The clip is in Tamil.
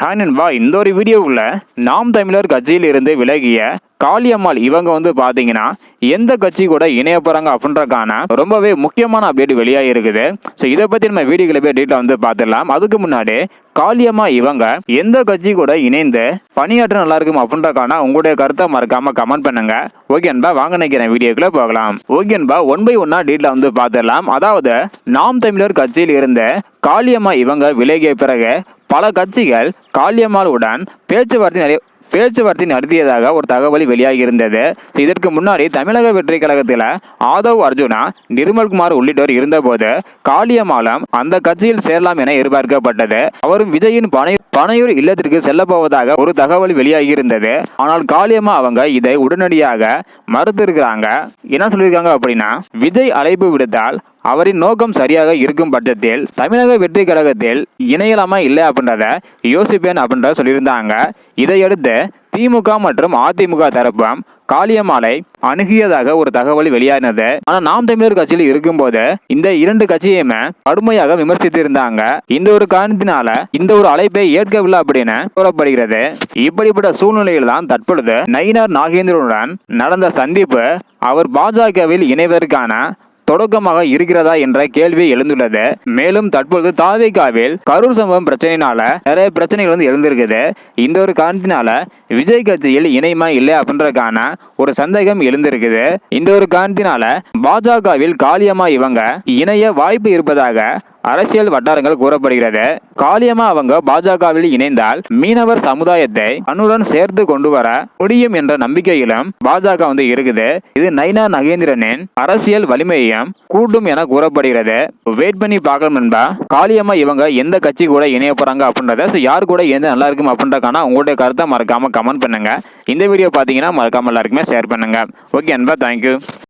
ஹாய் நண்பா. இந்த ஒரு வீடியோவில் நாம் தமிழர் கட்சியில் இருந்து விலகிய காளியம்மாள் இவங்க வந்து பார்த்தீங்கன்னா எந்த கட்சி கூட இணைய போகிறாங்க அப்படின்றக்கான ரொம்பவே முக்கியமான அப்டேட் வெளியாக இருக்குது. ஸோ இதை பற்றி நம்ம வீடியோவில் போய் டீட்டெயில் வந்து பார்த்துடலாம். அதுக்கு முன்னாடி காளியம்மா இவங்க எந்த கட்சி கூட இணைந்து பணியாற்ற நல்லா இருக்கும் அப்படின்றக்கான உங்களுடைய கருத்தை மறக்காம கமெண்ட் பண்ணுங்க. ஓகேன்பா வாங்க நினைக்கிறேன் வீடியோக்குள்ள போகலாம். ஓகேன்பா ஒன் பை ஒன்னா டீட்டெயில் வந்து பார்த்துடலாம். அதாவது நாம் தமிழர் கட்சியில் இருந்து காளியம்மா இவங்க விலகிய பிறகு பல கட்சிகள் காளியம்மாளுடன் பேச்சுவார்த்தை நிறைய பேச்சுவார்த்தை நடத்தியதாக ஒரு தகவல் வெளியாகி இருந்தது இதற்கு முன்னாடி தமிழக வெற்றி கழகத்தில் ஆதவ் அர்ஜுனா நிர்மல்குமார் உள்ளிட்டோர் இருந்தபோது காளியம்மாளம் அந்த கட்சியில் சேரலாம் என எதிர்பார்க்கப்பட்டது. அவரும் விஜயின் பனை பனையூர் இல்லத்திற்கு செல்லப்போவதாக ஒரு தகவல் வெளியாகி இருந்தது ஆனால் காளியம்மா அவங்க இதை உடனடியாக மறுத்திருக்கிறாங்க. என்ன சொல்லியிருக்காங்க அப்படின்னா விஜய் அழைப்பு விடுத்தால் அவரின் நோக்கம் சரியாக இருக்கும் பட்சத்தில் தமிழக வெற்றி கழகத்தில் இணையலாமா இல்லை அப்படின்றத யோசிப்பேன் அப்படின்றத சொல்லியிருந்தாங்க. இதையடுத்து திமுக மற்றும் அதிமுக தரப்பும் காளியம்மாளை அணுகியதாக ஒரு தகவல் வெளியானது. ஆனா நாம் தமிழர் கட்சியில் இருக்கும்போது இந்த இரண்டு கட்சியுமே கடுமையாக விமர்சித்து இருந்தாங்க இந்த ஒரு காரணத்தினால இந்த ஒரு அழைப்பை ஏற்கவில்லை அப்படின்னு கூறப்படுகிறது. இப்படிப்பட்ட சூழ்நிலையில் தான் தற்பொழுது நயினார் நாகேந்திரனுடன் நடந்த சந்திப்பு அவர் பாஜகவில் இணைவதற்கான தொடக்கமாக இருக்கிறதா என்ற கேள்வி எழுந்துள்ளது. மேலும் தற்பொழுது தாவேகாவில் கரூர் சம்பவம் பிரச்சனையினால நிறைய பிரச்சனைகள் வந்து எழுந்திருக்குது. இந்த ஒரு காரணத்தினால விஜய் கட்சியில் இணையமா இல்லை அப்படின்றதுக்கான ஒரு சந்தேகம் எழுந்திருக்குது. இந்த ஒரு காரணத்தினால பாஜகவில் காலியமா இவங்க இணைய வாய்ப்பு இருப்பதாக அரசியல் வட்டாரங்கள் கூறப்படுகிறது. காளியம்மா அவங்க பாஜகவில் இணைந்தால் மீனவர் சமுதாயத்தை அன்னுடன் சேர்த்து கொண்டு வர முடியும் என்ற நம்பிக்கையிலும் பாஜக வந்து இருக்குது. இது நைனா நகேந்திரனின் அரசியல் வலிமையையும் கூட்டும் என கூறப்படுகிறது. வெயிட் பண்ணி பார்க்கணும் நண்பா. காளியம்மா இவங்க எந்த கட்சி கூட இணைய போறாங்க அப்படின்றத ஸோ யார் கூட எந்த நல்லா இருக்கும் அப்படின்றக்கான உங்களுடைய கருத்தை மறக்காம கமெண்ட் பண்ணுங்க. இந்த வீடியோ பார்த்தீங்கன்னா மறக்காம எல்லாருக்குமே ஷேர் பண்ணுங்க. ஓகே அன்பா தேங்க்யூ